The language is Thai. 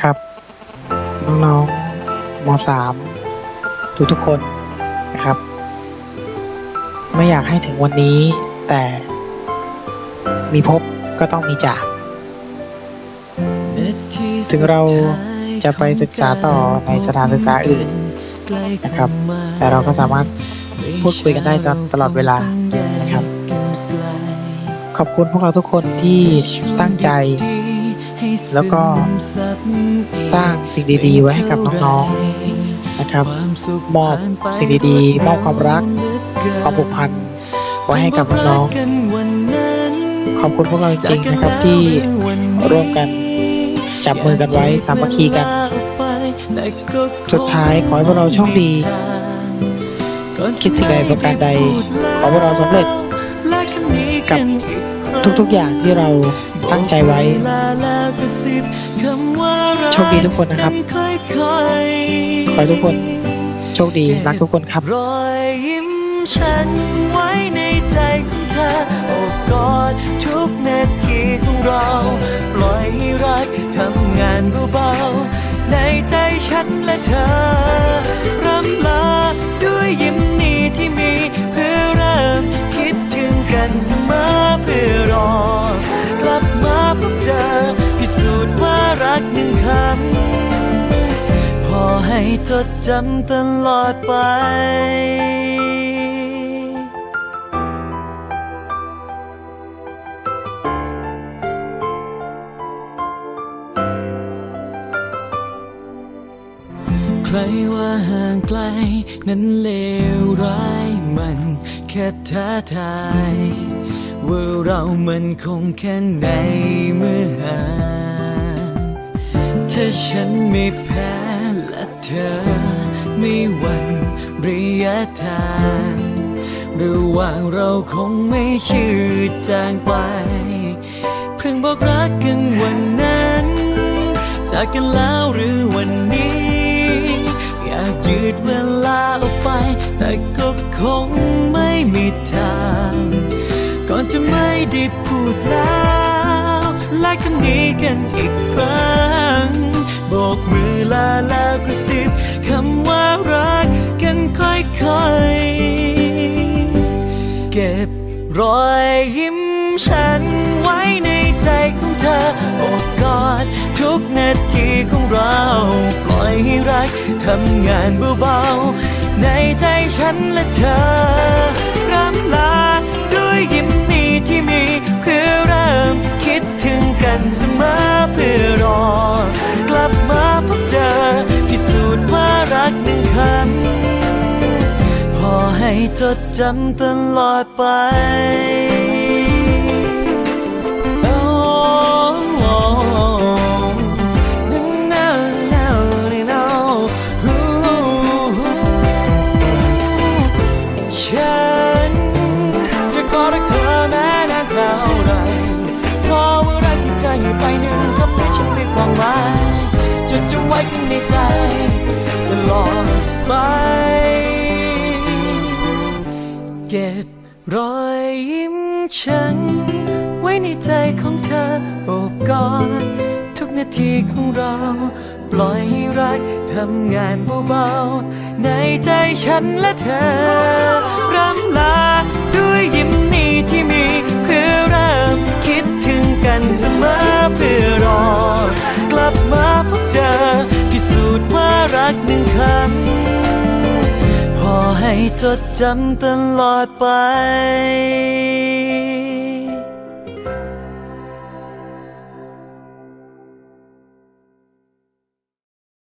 ครับ น้องๆมสามทุกทุกๆคนนะครับ ไม่อยากให้ถึงวันนี้ แต่มีพบก็ต้องมีจาก ถึงเราจะไปศึกษาต่อในสถานศึกษาอื่นนะครับ แต่เราก็สามารถพูดคุยกันได้ตลอดเวลานะครับ ขอบคุณพวกเราทุกคนที่ตั้งใจ แล้วก็สร้างสิ่งดีๆ ไว้ให้กับน้องๆนะครับมอบสิ่งดีๆมอบความรักความผูกพันไว้ให้กับน้องๆขอบคุณพวกเราจริงๆนะครับที่ร่วมกันจับมือกันไว้สามัคคีกัน สุดท้ายขอให้พวกเราโชคดี คิดสิ่งใดประการใด ขอให้พวกเราสำเร็จกับทุกๆอย่างที่เราตั้งใจไว้ โชคดีทุกคนนะครับ ขอให้ทุกคนโชคดีรักทุกคนครับ รอยยิ้มฉันไว้ในใจของเธอโอบกอดทุกนาทีของเรา ปล่อยให้รักทำงานเบาๆในใจฉันและเธอ จดจำตลอดไป ใครว่าห่างไกล นั้นเลวร้ายมันแค่ท้าทาย ว่าเรามันคงแค่ไหนเมื่อห่างถ้าฉันไม่ เธอ ไม่หวั่นระยะทางระหว่างเราคงไม่ชืดจางไป เพิ่งบอกรักกันวันนั้น จากกันแล้วหรือวันนี้ อยากยืดเวลาออกไป แต่ก็คงไม่มีทาง ก่อนจะไม่ได้พูดแล้วและคำนี้กันอีกครั้งโบกมือลาแล้วกระ บคำว่ารักกันค่อยๆ เก็บรอยยิ้มฉันไว้ในใจของเธอโอบกอดทุกนาทีของเรา ปล่อยให้รักทำงานเบาๆ ในใจฉันและเธอรำลาด้วยยิ้ม ให้จดจำตลอดไป เก็บรอยยิ้มฉัน ไว้ในใจของเธอโอบกอดทุกนาทีของเรา ปล่อยให้รักทำงานเบาๆในใจฉันและเธอรำลา จดจำตลอดไป